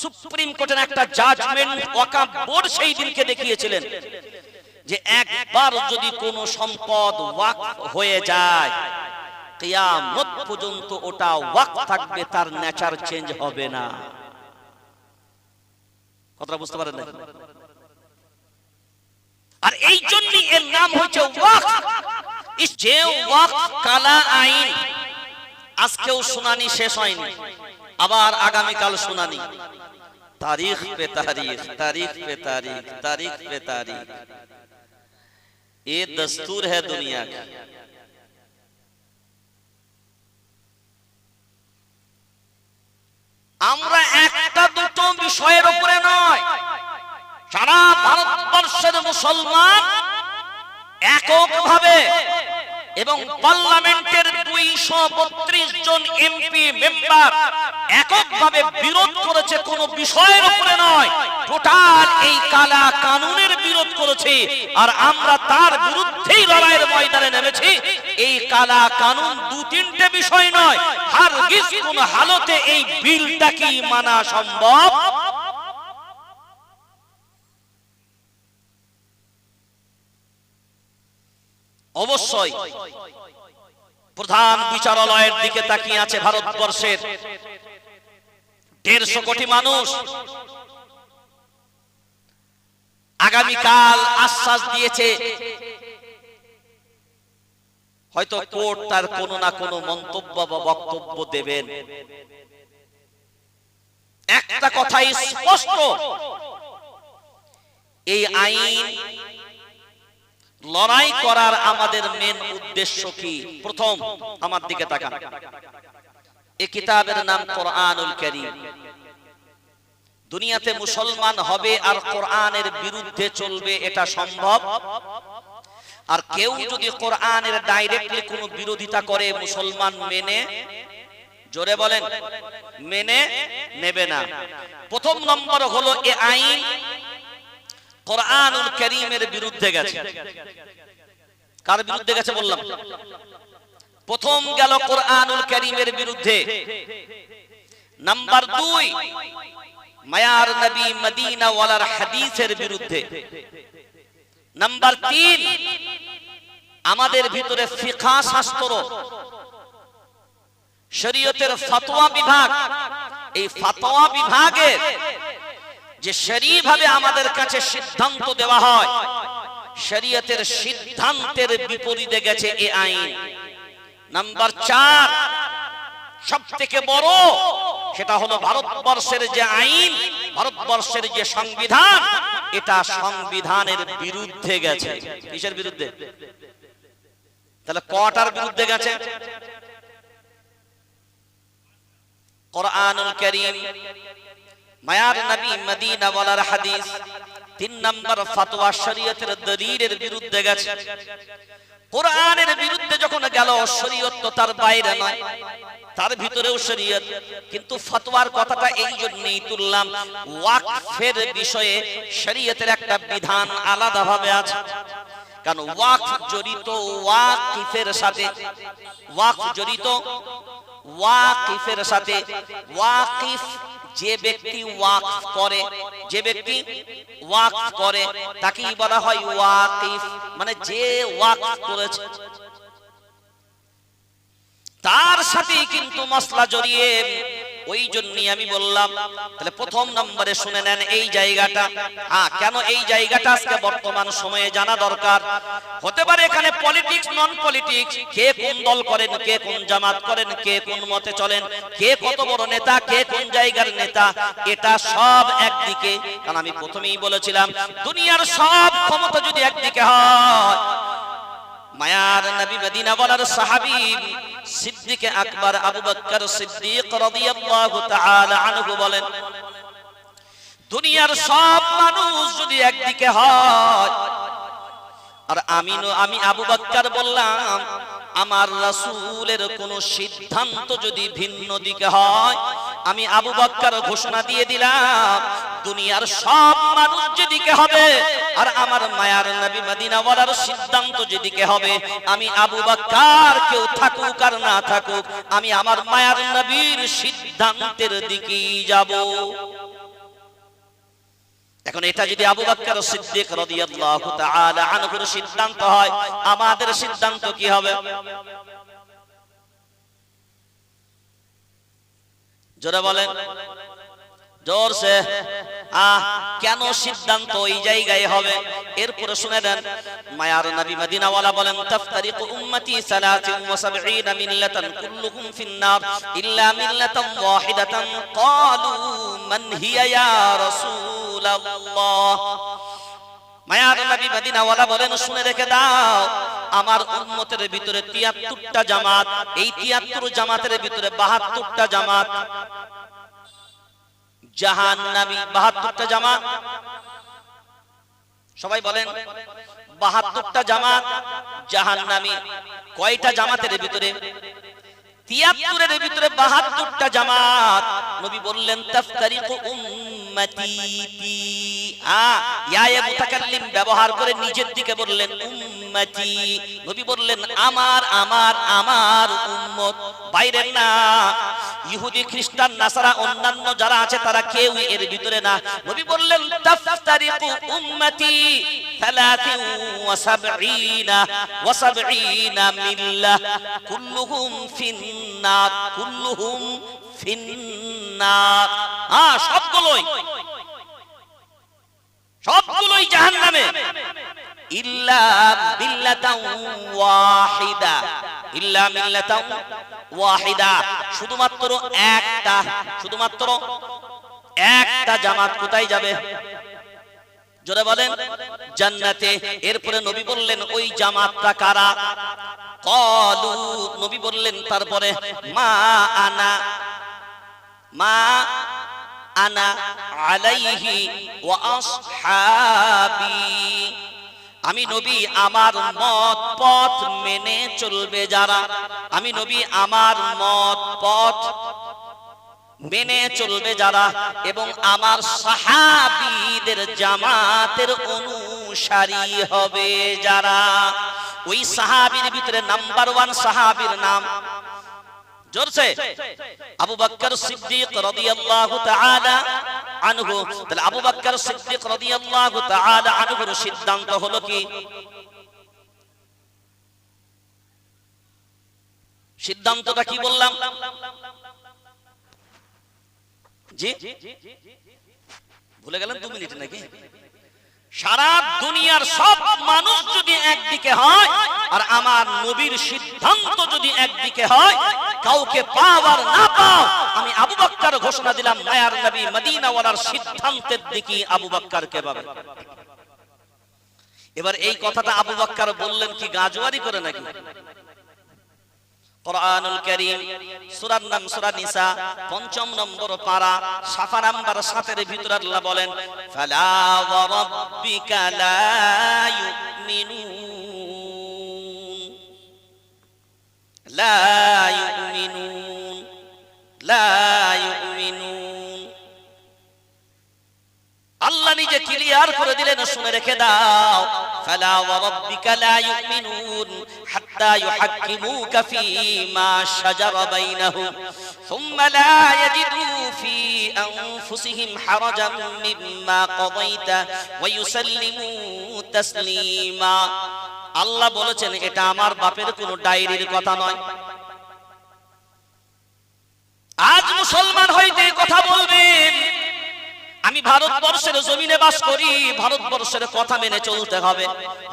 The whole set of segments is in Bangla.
সুপ্রিম কোর্টের একটা জাজমেন্ট ওয়াকাফ বোর্ড সেই দিনকে দেখিয়েছিলেন যে একবার যদি কোনো সম্পদ ওয়াকফ হয়ে যায়, কিয়ামত পর্যন্ত ওটা ওয়াকফ থাকবে, তার নেচার চেঞ্জ হবে না। কথাটা বুঝতে পারেন না আর এই জন্য এর নাম হচ্ছে ওয়াকফ ইস যে ওয়াকফ কালা আইন। আজকেও শুনানি শেষ হয়নি। আবার আগামীকাল শুনানি। তারিখ পে তারিখ তারিখ পে তারিখ তারিখ পে তারিখ। এ দস্তুর হ্যাঁ দুনিয়া কি। আমরা একটা দুটো বিষয়ের উপরে নয়। সারা ভারতবর্ষের মুসলমান এককভাবে এবং পার্লামেন্টের দুইশো বত্রিশ জন এমপি মেম্বার এককভাবে বিরোধ করেছে, কোন বিষয়ের উপরে নয়। টোটাল এই কালা কানুনের বিরোধ করেছে, আর আমরা তার বিরুদ্ধেই লড়াইয়ের ময়দানে নেমেছি। এই কালা কানুন দু তিনটে বিষয় নয়, হারগিজ কোন হালতে এই বিলটা কি মানা সম্ভব? অবশ্যই প্রধান বিচারালয়ের দিকে তাকিয়ে আছে ভারতবর্ষের দেড়শো কোটি মানুষ। আগামীকাল আশ্বাস দিয়েছে, হয়তো কোর্ট তার কোনো না কোনো মন্তব্য বা বক্তব্য দেবেন। একটা কথাই স্পষ্ট, এই আইন লড়াই করার আমাদের মেন উদ্দেশ্য কি? প্রথম, আমার দিকে তাকান। এই কিতাবের নাম কোরআনুল করিম। দুনিয়াতে মুসলমান হবে আর কোরআনের বিরুদ্ধে চলবে, এটা সম্ভব? আর কেউ যদি কোরআনের ডাইরেক্টলি কোনো বিরোধিতা করে, মুসলমান মেনে, জোরে বলেন, মেনে নেবে না। প্রথম নম্বর হলো এ আইন কোরআনুল করিমের বিরুদ্ধে গেছে। কার বিরুদ্ধে গেছে বললাম? প্রথম গেল কোরআনুল করিমের বিরুদ্ধে। নাম্বার মায়ার নবী হাদিসের বিরুদ্ধে। নাম্বার তিন, আমাদের ভিতরে ফিখা শাস্ত্র। শরীয়তের ফতোয়া বিভাগ, এই ফতোয়া বিভাগের যে ভাবে আমাদের কাছে সিদ্ধান্ত দেওয়া হয়, শরীয়তের সিদ্ধান্তের বিপরীতে গেছে এ আইন। নাম্বার চার সব থেকে বড় সেটা হলো ভারতবর্ষের যে আইন, ভারতবর্ষের যে সংবিধান, এটা সংবিধানের বিরুদ্ধে গেছে। কিসের বিরুদ্ধে? তাহলে কটার বিরুদ্ধে গেছে? কোরআনুল করিম মায়ার নবী মদিনা ওয়ালার হাদিস, তিন নম্বর ফতোয়া শরীয়তের দলিলের বিরুদ্ধে গেছে। কোরআনের বিরুদ্ধে যখন গেল, শরীয়ত তো তার বাইরে নয়, তার ভিতরেও শরীয়ত। কিন্তু ফতোয়ার কথাটা এই জন্যই তুললাম, ওয়াকফের বিষয়ে শরীয়তের একটা বিধান আলাদাভাবে আছে। কারণ ওয়াক জড়িত, ওয়াকিফের সাথে ওয়াক জড়িত ওয়াকিফের সাথে, ওয়াকিফ যে ব্যক্তি ওয়াকফ করে, যে ব্যক্তি ওয়াকফ করে, তাকেই বলা হয় ওয়াকিফ মানে যে ওয়াকফ করেছে। তার সাথে কিন্তু মশলা জড়িয়ে ওই জন্যই আমি বললাম, তাহলে প্রথম নম্বরে শুনে নেন এই জায়গাটা। হ্যাঁ কেন এই জায়গাটা আজকে বর্তমান সময়ে জানা দরকার? হতে পারে এখানে পলিটিক্স নন পলিটিক্স কে কোন দল করেন, কে কোন জামাত করেন, কে কোন মতে চলেন, কে কত বড় নেতা, কে কোন জায়গার নেতা, এটা সব একদিকে। কারণ আমি প্রথমেই বলেছিলাম, দুনিয়ার সব ক্ষমতা যদি একদিকে হয়, মায়ার নবী মদিনা বলার সাহাবী সিদ্দিক আকবর, আবু বকর সিদ্দিক রাদিয়াল্লাহু তাআলা আনহু বলেন, দুনিয়ার সব মানুষ যদি একদিকে হয়, আর আমি আমি আবু বকর বললাম, আমার রাসূলের কোন সিদ্ধান্ত যদি ভিন্ন দিকে হয় আমি আবু বক্কর ঘোষণা দিয়ে দিলাম, দুনিয়ার সব মানুষ যেদিকে হবে, আর আমার মায়ার নবী মদিনা বলার সিদ্ধান্ত যেদিকে হবে, আমি আবু বক্কর কেউ থাকুক আর না থাকুক, আমি আমার মায়ার নবীর সিদ্ধান্তের দিকেই যাব। এখন এটা যদি আবু বকর সিদ্দিক রাদিয়াল্লাহু তাআলা আনহুর সিদ্ধান্ত হয়, আমাদের সিদ্ধান্ত কি হবে? জোরে বলেন। জোরসে। আহ, কেন সিদ্ধান্ত ওই জায়গায় হবে? এরপরে শুনে দেন মায়ার নবী মদিনাওয়ালা বলেন, তাফতারিক উম্মতি 73 মিল্লাতান কুল্লুহুম ফিন্নার। ইল্লা মিল্লাতান ওয়াহিদাতান। ক্বালু মান হিয়া ইয়া রাসূলুল্লাহ। মায়ার নবী বলেন, শুনে রেখে দাও, আমার ভিতরে 73টা জামাত, এই 73 জামাতের ভিতরে 72টা জামাত। জাহান্নামী 72টা জামাত। সবাই বলেন 72টা জামাত কয়টা জামাতের ভিতরে? তিয়াত্তরের ভিতরে বাহাত্তরটা জামাত। নবী বললেন উম্মতি উম্মতি আ ইয়া মুতাকাল্লিম ব্যবহার করে নিজের দিকে বললেন, উম্মতি। নবী বললেন, আমার আমার আমার উম্মত। বাইরের না। ইহুদি, খ্রিস্টান, নাসারা, অন্যান্য যারা আছে, তারা কেউ এর ভিতরে না। নবী বললেন উম্মতি কুল্লুহুম ফিন্নার। কুল্লুহুম হ্যাঁ সবগুলোই। ওয়াহিদা। ইল্লা ওয়াহিদা। শুধুমাত্র একটা শুধুমাত্র একটা জামাত কোথায় যাবে? জোরে বলেন, জান্নাতে। এরপরে নবী বললেন, ওই জামাতটা কারা? কলু, নবী বললেন, তারপরে মা আনা মা আনা আলাইহি ওয়া আসহাবি। আমি নবী আমার মত পথ মেনে চলবে যারা। আমি নবী আমার মত পথ মেনে চলবে যারা এবং আমার সাহাবীদের জামাতের অনুসারী হবে যারা। ওই সাহাবীর ভিতরে নাম্বার ওয়ান সাহাবীর নাম আবু বকর সিদ্দিক রাদিয়াল্লাহু তাআলা আনহু। তাহলে আবু বকর সিদ্দিক রাদিয়াল্লাহু তাআলা আনহুর সিদ্ধান্ত হলো কি? সিদ্ধান্তটা কি বললাম? জি? ভুলে গেলেন দু মিনিট নাকি? সারা দুনিয়ার সব মানুষ যদি একদিকে হয়, আর আমার নবীর সিদ্ধান্ত যদি একদিকে হয়, কাউকে পাওয়ার না পাও, আমি আবু বাক্কার ঘোষণা দিলাম, মায়ার নবী মদিনাওয়ালার সিদ্ধান্তের দিকে আবু বাক্কারকে পাবে। এবার এই কথাটা আবু বাক্কার বললেন কি গাজুয়ারি করে নাকি? কোরআনুল কারীম, সুরার নাম সূরা পঞ্চম নম্বর পারা, সাফা নাম্বার 7 এর আল্লাহ বলেন, ফালা ওয়া রাব্বিকা লা ইউমিনুন। লা ইউমিনুন, লা নিজে ক্লিয়ার করে দিলেন, শুনে রেখে দাও। ফালা ওয়া রাব্বিকা লা ইউমিনুন হাত্তা ইউহাক্কিমুকা ফীমা শাজারা বাইনাহুম। থুম্মা লা ইয়াজিদু ফী আনফুসিহিম হারাজান মিম্মা কাদাইতা ওয়া ইউসাল্লিমু তাসলিমা। আল্লাহ বলেছেন, এটা আমার বাপের কোনো ডায়েরির কথা নয়। আজ মুসলমান হইতে কথা বলবেন। আমি ভারতবর্ষের জমিনে বাস করি, ভারতবর্ষের কথা মেনে চলতে হবে।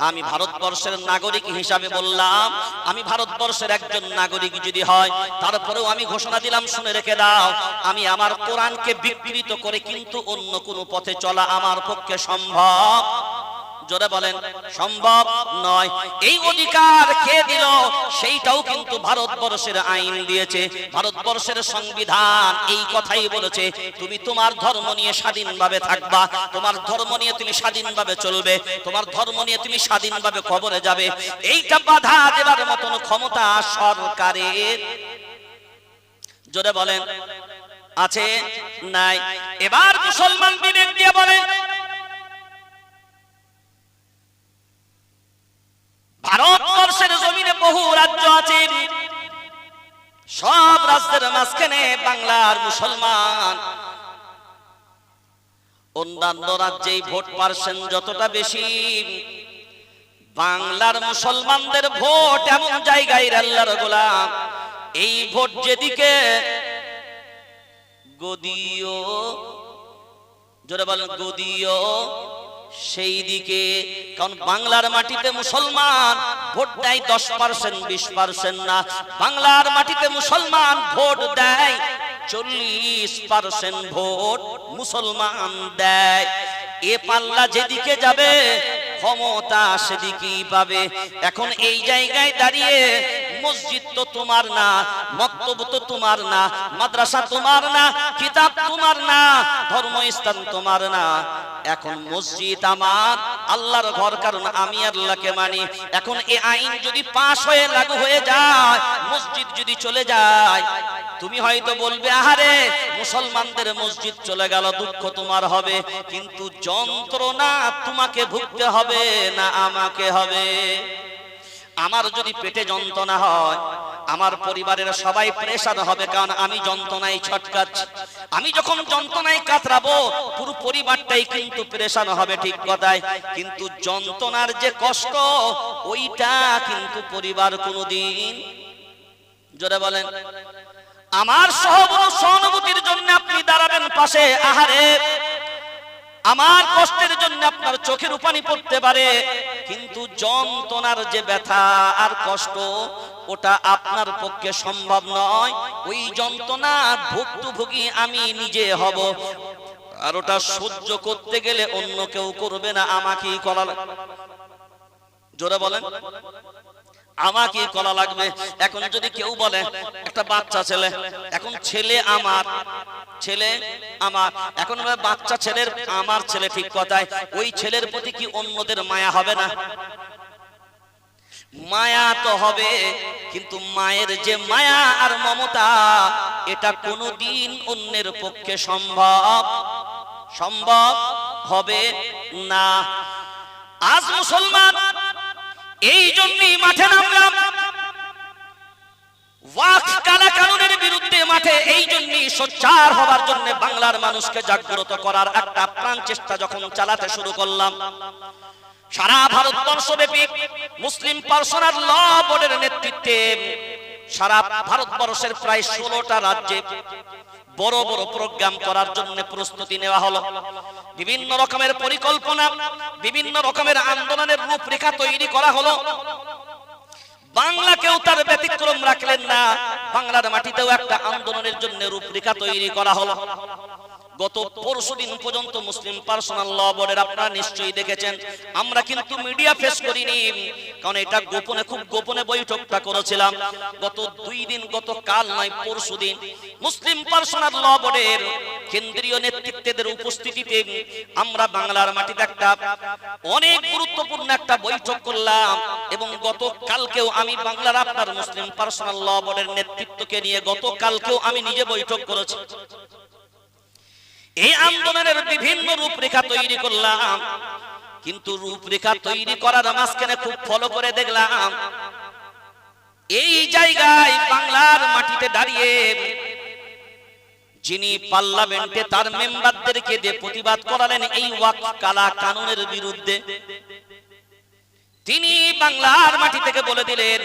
আমি ভারতবর্ষের নাগরিক হিসাবে বললাম, আমি ভারতবর্ষের একজন নাগরিক যদি হয়, তারপরেও আমি ঘোষণা দিলাম, শুনে রেখে দাও, আমি আমার কোরআনকে বিকৃত করে কিন্তু অন্য কোনো পথে চলা আমার পক্ষে সম্ভব। জোরে বলেন, সম্ভব নয়। এই অধিকার কে দিল? সেইটাও কিন্তু ভারতবর্ষের আইন দিয়েছে। ভারতবর্ষের সংবিধান এই কথাই বলেছে, তুমি তোমার ধর্ম নিয়ে স্বাধীনভাবে থাকবা। তোমার ধর্ম নিয়ে তুমি স্বাধীনভাবে চলবে। তোমার ধর্ম নিয়ে তুমি স্বাধীনভাবে কবরে যাবে। এইটা বাধা দেবার মতন ক্ষমতা সরকারের। জোরে বলেন, আছে? নাই। এবার মুসলমান বিবেক দিয়ে বলে ভারতবর্ষের জমিনে বহু রাজ্য আছে। সব রাজ্যের মাঝখানে বাংলার মুসলমান। অন্যান্য রাজ্যেই ভোট পার্সেন্ট যতটা বেশি, বাংলার মুসলমানদের ভোট এমন জায়গায় আল্লাহর গোলাম। এই ভোট যেদিকে গদিও, জোরে বলেন গদিও সেই দিকে, কারণ বাংলার মাটিতে মুসলমান ভোট দেয় দশ পার্সেন্ট, বিশ পার্সেন্ট না। বাংলার মাটিতে মুসলমান ভোট দেয় চল্লিশ পার্সেন্ট ভোট মুসলমান দেয়। এ পাল্লা যেদিকে যাবে, ক্ষমতা সেদিকেই পাবে। এখন এই জায়গায় দাঁড়িয়ে মসজিদ তো তোমার না, মক্তব তো তোমার না, মাদ্রাসা তোমার না, কিতাব তোমার না, ধর্মস্থান তোমার না। এখন মসজিদ আমার আল্লাহর ঘর, কারণ আমি আল্লাহকে মানি। এখন এই আইন যদি পাশ হয়ে লাগু হয়ে যায়, মসজিদ যদি চলে যায়, তুমি হয়তো বলবে, আহারে, মুসলমানদের মসজিদ চলে গেল, দুঃখ তোমার হবে। কিন্তু যন্ত্রণা তোমাকে ভুগতে হবে, না আমাকে হবে। আমার যদি পেটে যন্ত্রণা হয়, আমার পরিবারের সবাই প্রেশার হবে, কারণ আমি যন্ত্রণায় ছটকাচ্ছি। আমি যখন যন্ত্রণায় কাতরাবো, পুরো পরিবারটাই কিন্তু প্রেশার হবে, ঠিক কথায় কিন্তু যন্ত্রণার যে কষ্ট, ওইটা কিন্তু পরিবার কোনোদিন জোরে বলেন। আমার সহবর সহানুভূতির জন্য আপনি দাঁড়াবেন পাশে, আহারে। আমার কষ্টের জন্য আপনার চোখের পানি পড়তে পারে, কিন্তু যন্ত্রণার যে ব্যথা আর কষ্ট, ওটা আপনার পক্ষে সম্ভব নয়। ওই যন্ত্রণা ভুক্তভোগী আমি নিজে হব। আর ওটা সহ্য করতে গেলে অন্য কেউ করবে না, আমাকেই করা জোরে বলেন। আমাকে কলা লাগবে। এখন যদি কেউ বলে, একটা বাচ্চা ছেলে, এখন ছেলে আমার ছেলে, আমার এখন বাচ্চা ছেলের, আমার ছেলে ঠিক কথায়, ওই ছেলের প্রতি কি অন্যদের মায়া হবে না? মায়া তো হবে, কিন্তু মায়ের যে মায়া আর মমতা, এটা কোনোদিন অন্যের পক্ষে সম্ভব সম্ভব হবে না। আজ মুসলমান, এই জন্যই মাঠে নামলাম। বিরুদ্ধে মাঠে এই জন্যই সোচ্চার হবার জন্য বাংলার মানুষকে জাগ্রত করার একটা যখন চালাতে শুরু করলাম। সারা ভারতবর্ষব্যাপী মুসলিম ল নেতৃত্বে সারা ভারতবর্ষের প্রায় ষোলোটা রাজ্যে বড় বড় প্রোগ্রাম করার জন্য প্রস্তুতি নেওয়া হলো। বিভিন্ন রকমের পরিকল্পনা, বিভিন্ন রকমের আন্দোলনের রূপরেখা তৈরি করা হলো। বাংলাকেও তার ব্যতিক্রম রাখলেন না। বাংলার মাটিতেও একটা আন্দোলনের জন্য রূপরেখা তৈরি করা হলো। গত পরশু দিন পর্যন্ত মুসলিম পার্সোনাল ল বোর্ডের আপনারা নিশ্চয়ই দেখেছেন। আমরা কিন্তু মিডিয়া ফেস করিনি, কারণ এটা গোপনে, খুব গোপনে বৈঠকটা করেছিলাম। গত দুই দিন গত কাল নয়, পরশু দিন মুসলিম পার্সোনাল ল বোর্ডের কেন্দ্রীয় নেতৃত্বের উপস্থিতিতে আমরা বাংলার মাটিতে একটা অনেক গুরুত্বপূর্ণ একটা বৈঠক করলাম এবং গত কালকেও আমি বাংলার আপনার মুসলিম পার্সোনাল ল বোর্ডের নেতৃত্বকে নিয়ে গত কালকেও আমি নিজে বৈঠক করেছি। এই আন্দোলনের বিভিন্ন রূপরেখা তৈরি করলাম। কিন্তু রূপরেখা তৈরি করার মাঝখানে খুব ফলো করে দেখলাম, এই জায়গায় বাংলার মাটিতে দাঁড়িয়ে যিনি পার্লামেন্টে তার মেম্বারদেরকে দিয়ে প্রতিবাদ করালেন এই ওয়াক কালা কানুনের বিরুদ্ধে, তিনি বাংলার মাটি থেকে বলে দিলেন,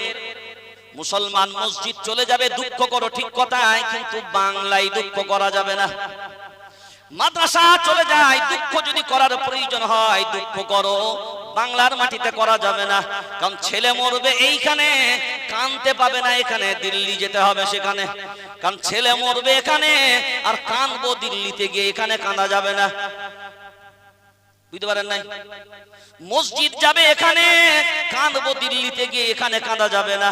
মুসলমান মসজিদ চলে যাবে, দুঃখ করো ঠিক কথায়, কিন্তু বাংলায় দুঃখ করা যাবে না। মাদ্রাসা চলে যায়, দুঃখ যদি করার প্রয়োজন হয়, দুঃখ করো। বাংলার মাটিতে করা যাবে না। কারণ ছেলে মরবে এইখানে, কানতে পাবে না এখানে, দিল্লি যেতে হবে সেখানে। কারণ ছেলে মরবে এখানে, আর কানবো দিল্লিতে গিয়ে এখানে কাঁদা যাবে না। বুঝতে পারেন নাই? মসজিদ যাবে এখানে কাঁদবো দিল্লিতে গিয়ে এখানে কাঁদা যাবে না।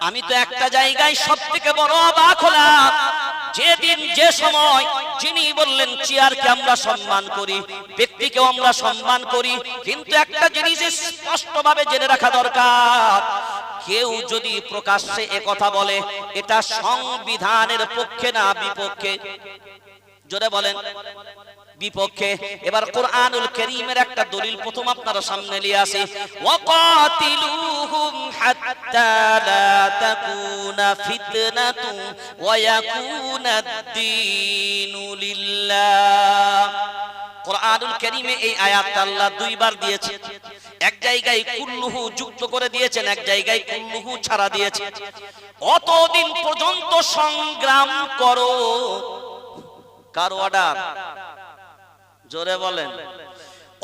আমি তো একটা জায়গায় সব থেকে বড় অবাক হলাম। যেদিন, যে সময় যিনি বললেন, চেয়ারকে আমরা সম্মান করি, ব্যক্তিকেও আমরা সম্মান করি, কিন্তু একটা জিনিস স্পষ্টভাবে জেনে রাখা দরকার। কেউ যদি প্রকাশ্যে একথা কথা বলে, এটা সংবিধানের পক্ষে না বিপক্ষে। জোরে বলেন। বিপক্ষে। এবার কোরআনুল করিমের একটা দলিল প্রথম আপনারা সামনে নিয়ে আসি। ওয়াকাতিলুহুম হাত্তা লা তাকুনা ফিতনাতুন ওয়া ইয়াকুনা ad-দীনু লিল্লাহ। কোরআনুল করিমে এই আয়াতটা আল্লাহ দুইবার দিয়েছে। এক জায়গায় কুল্লুহু যুক্ত করে দিয়েছেন, এক জায়গায় কুল্লুহু ছাড়া দিয়েছে। অতদিন পর্যন্ত সংগ্রাম করো? কার অর্ডার? জোরে বলেন।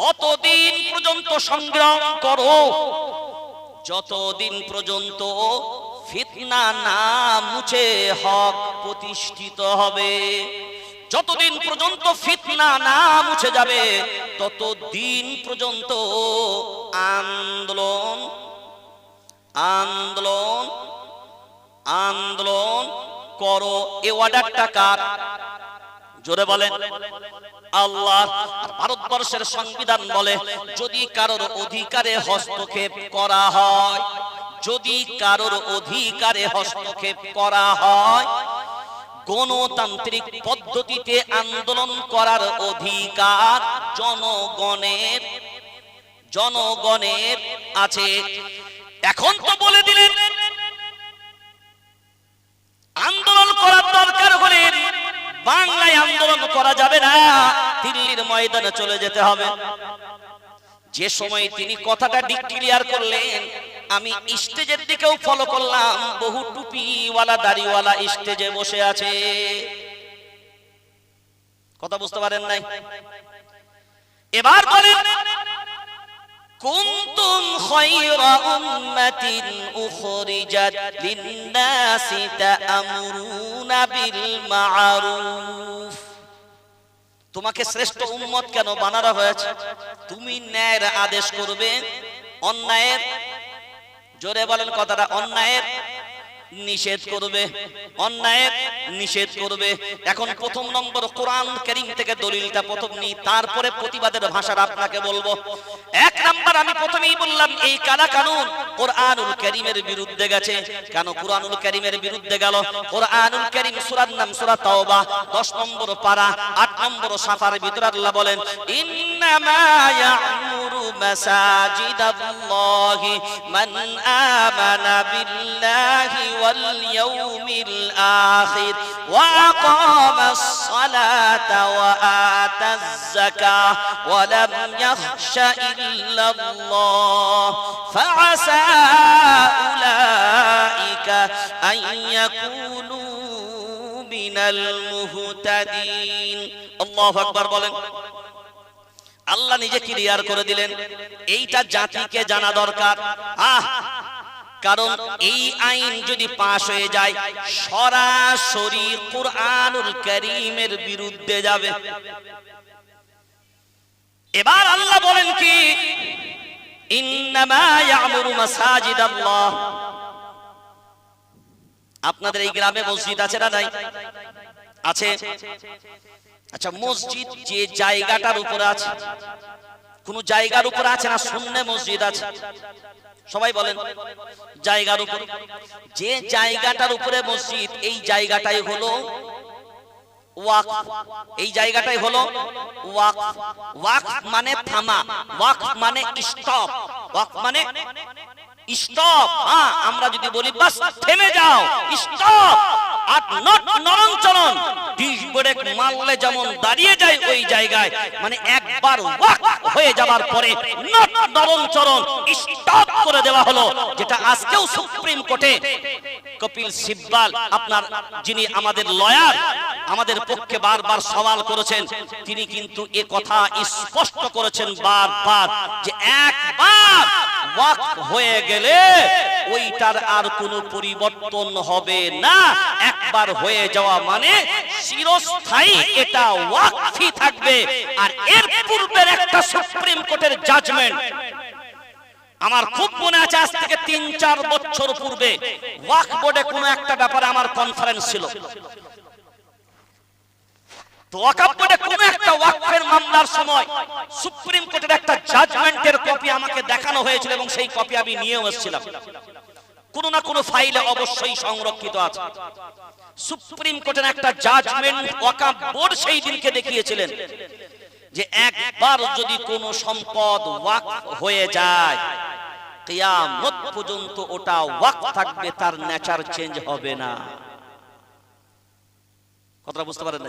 অতদিন পর্যন্ত সংগ্রাম করো। যতদিন পর্যন্ত ফিতনা না মুছে হক প্রতিষ্ঠিত হবে, যতদিন পর্যন্ত ফিতনা না মুছে যাবে, ততদিন পর্যন্ত আন্দোলন আন্দোলন আন্দোলন করো। এ অর্ডারটা কার? জোরে বলেন, আল্লাহ ভারতবর্ষের সংবিধান বলে, যদি কারোর অধিকারে হস্তক্ষেপ করা হয়, যদি কারোর অধিকারে হস্তক্ষেপ করা হয়, গণতান্ত্রিক পদ্ধতিতে আন্দোলন করার অধিকার জনগণের জনগণের আছে। এখন তো বলে দিলেন, আন্দোলন করার দরকার হলে বাংলায় আন্দোলন করা যাবে না, দিল্লির ময়দানে চলে যেতে হবে। যে সময় তিনি কথাটা ডিক্লিয়ার করলেন, আমি স্টেজের দিকেও ফলো করলাম, বহু টুপিওয়ালা, দাড়িওয়ালা স্টেজে বসে আছে। কথা বুঝতে পারেন নাই? এবার বলেন كنتم خير أمة أخرجت للناس تأمرون بالمعروف তোমাকে শ্রেষ্ঠ উম্মত কেন বানানো হয়েছে তুমি ন্যায়ের আদেশ করবে অন্যায়ের জোরে বলেন কথাটা অন্যায়ের নিষেধ করবে অন্যায়ের নিষেধ করবে। এখন প্রথম নম্বর কোরআন করিম থেকে দলিলটা প্রথম নি, তারপরে প্রতিবাদের ভাষাটা আপনাকে বলব। এক নাম্বার আমি প্রথমেই বললাম, এই কালা কানুন কোরআনুল করিমের বিরুদ্ধে গেছে। কেন কোরআনুল করিমের বিরুদ্ধে গেল? কোরআনুল করিম সূরার নাম সূরা তাওবা 10 নম্বর পারা 8 নম্বর সাফার ভিতরে আল্লাহ বলেন, ইন্নামা ইয়া'মুরু মাসাজিদাল্লাহি মান আমানা বিল্লাহি আকামাস সালাতা ওয়া আতাজ যাকাহ ওয়া লাম ইয়াখশা ইল্লা আল্লাহ ফাআসা উলাইকা আন ইয়াকুনু মিনাল মুহতাদিন আল্লাহু আকবার বলেন আল্লাহ নিজে ক্লিয়ার করে দিলেন এইটা জাতিকে জানা দরকার। আহ! কারণ এই আইন যদি পাশ হয়ে যায়, সরাসরি কোরআনুল করিমের বিরুদ্ধে যাবে। এবার আল্লাহ বলেন কি? আপনাদের এই গ্রামে মসজিদ আছে না নাই? আছে? আচ্ছা মসজিদ যে জায়গাটার উপরে আছে, কোন জায়গার উপরে আছে না? শূন্য মসজিদ আছে। সবাই বলেন, জায়গার উপর। যে জায়গাটার উপরে মসজিদ, এই জায়গাটাই হলো ওয়াক। এই জায়গাটাই হলো মানে থামা, ওয়াক মানে স্টপ। ওয়াক মানে স্টপ। হ্যাঁ আমরা যদি বলি, বাস, থেমে যাও, স্টপ। যেমন দাঁড়িয়ে যায় ওই জায়গায় মানে একবার ওয়াক হয়ে যাবার পরে নট নরম চলন স্টপ করে দেওয়া হলো, যেটা আজকেও সুপ্রিম কোর্টে কপিল সিব্বাল, আপনার যিনি আমাদের লয়ার, আমাদের পক্ষে বারবার সওয়াল করেছেন, তিনি কিন্তু এ কথা স্পষ্ট করেছেন বারবার যে একবার ওয়াক হয়ে গেলে ওইটার আর কোনো পরিবর্তন হবে না। একবার হয়ে যাওয়া মানে চিরস্থায়ী এটা ওয়াকফি থাকবে। আর এর পূর্বের একটা সুপ্রিম কোর্টের জাজমেন্ট আমার খুব মনে আছে আজ থেকে তিন, চার বছর পূর্বে ওয়াক বোর্ডে কোনো একটা ব্যাপারে আমার কনফারেন্স ছিল। তো কোনো একটা মামলার সময় সুপ্রিম কোর্টের একটা কপি আমাকে দেখানো হয়েছিল এবং সেই কপি আমি নিয়েও এসেছিলাম। না ফাইলে অবশ্যই সংরক্ষিত আছে। সুপ্রিম কোর্টের একটা বোর্ড সেই দেখিয়েছিলেন যে একবার যদি কোনো সম্পদ ওয়াক হয়ে যায় কিয়ামত পর্যন্ত ওটা ওয়াক থাকবে, তার নেচার চেঞ্জ হবে না। কথাটা বুঝতে পারেন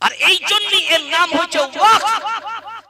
আর এই জন্যই এর নাম হচ্ছে